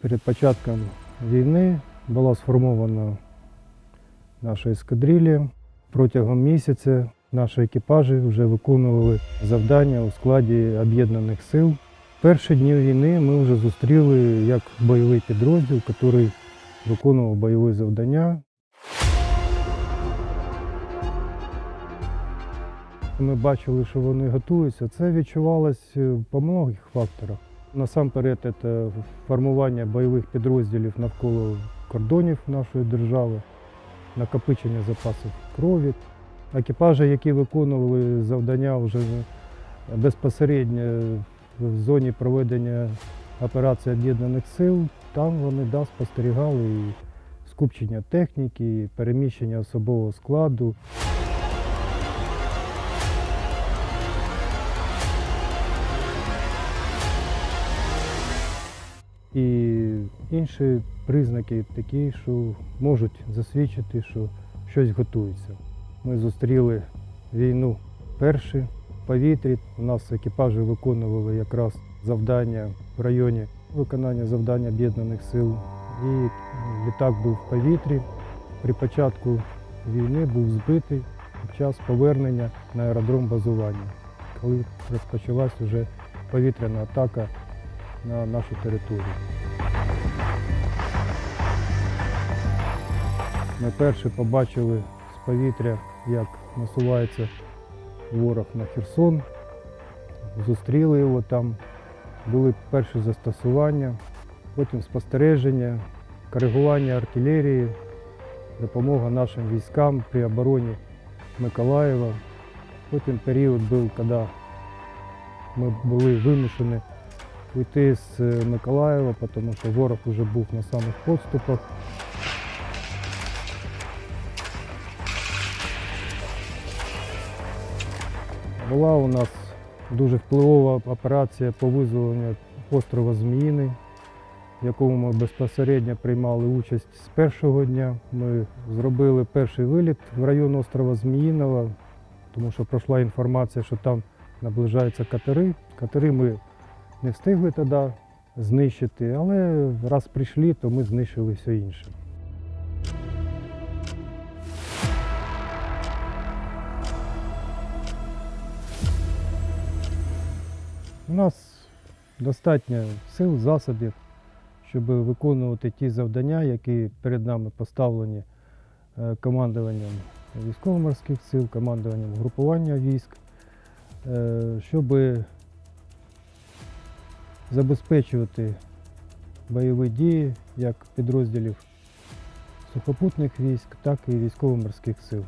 Перед початком війни була сформована наша ескадрилля. Протягом місяця наші екіпажі вже виконували завдання у складі об'єднаних сил. Перші дні війни ми вже зустріли як бойовий підрозділ, який виконував бойові завдання. Ми бачили, що вони готуються. Це відчувалось по многих факторах. Насамперед, це формування бойових підрозділів навколо кордонів нашої держави, накопичення запасів крові. Екіпажі, які виконували завдання вже безпосередньо в зоні проведення операції об'єднаних сил, там вони да, спостерігали і скупчення техніки, і переміщення особового складу. І інші признаки такі, що можуть засвідчити, що щось готується. Ми зустріли війну перші в повітрі. У нас екіпажі виконували якраз завдання в районі виконання завдань об'єднаних сил. І літак був в повітрі. При початку війни був збитий під час повернення на аеродром базування, коли розпочалась вже повітряна атака на нашу територію. Ми перші побачили з повітря, як насувається ворог на Херсон. Зустріли його там, були перші застосування, потім спостереження, коригування артилерії, допомога нашим військам при обороні Миколаєва. Потім період був, коли ми були вимушені уйти з е, Миколаєва, тому що ворог вже був на самих подступах. Була у нас дуже впливова операція по визволенню острова Зміїний, в якому ми безпосередньо приймали участь з першого дня. Ми зробили перший виліт в район острова Зміїного, тому що пройшла інформація, що там наближаються катери. Катери ми не встигли тоді знищити, але раз прийшли, то ми знищили все інше. У нас достатньо сил, засобів, щоб виконувати ті завдання, які перед нами поставлені е, командуванням військово-морських сил, командуванням групування військ, е, щоб забезпечувати бойові дії як підрозділів сухопутних військ, так і військово-морських сил.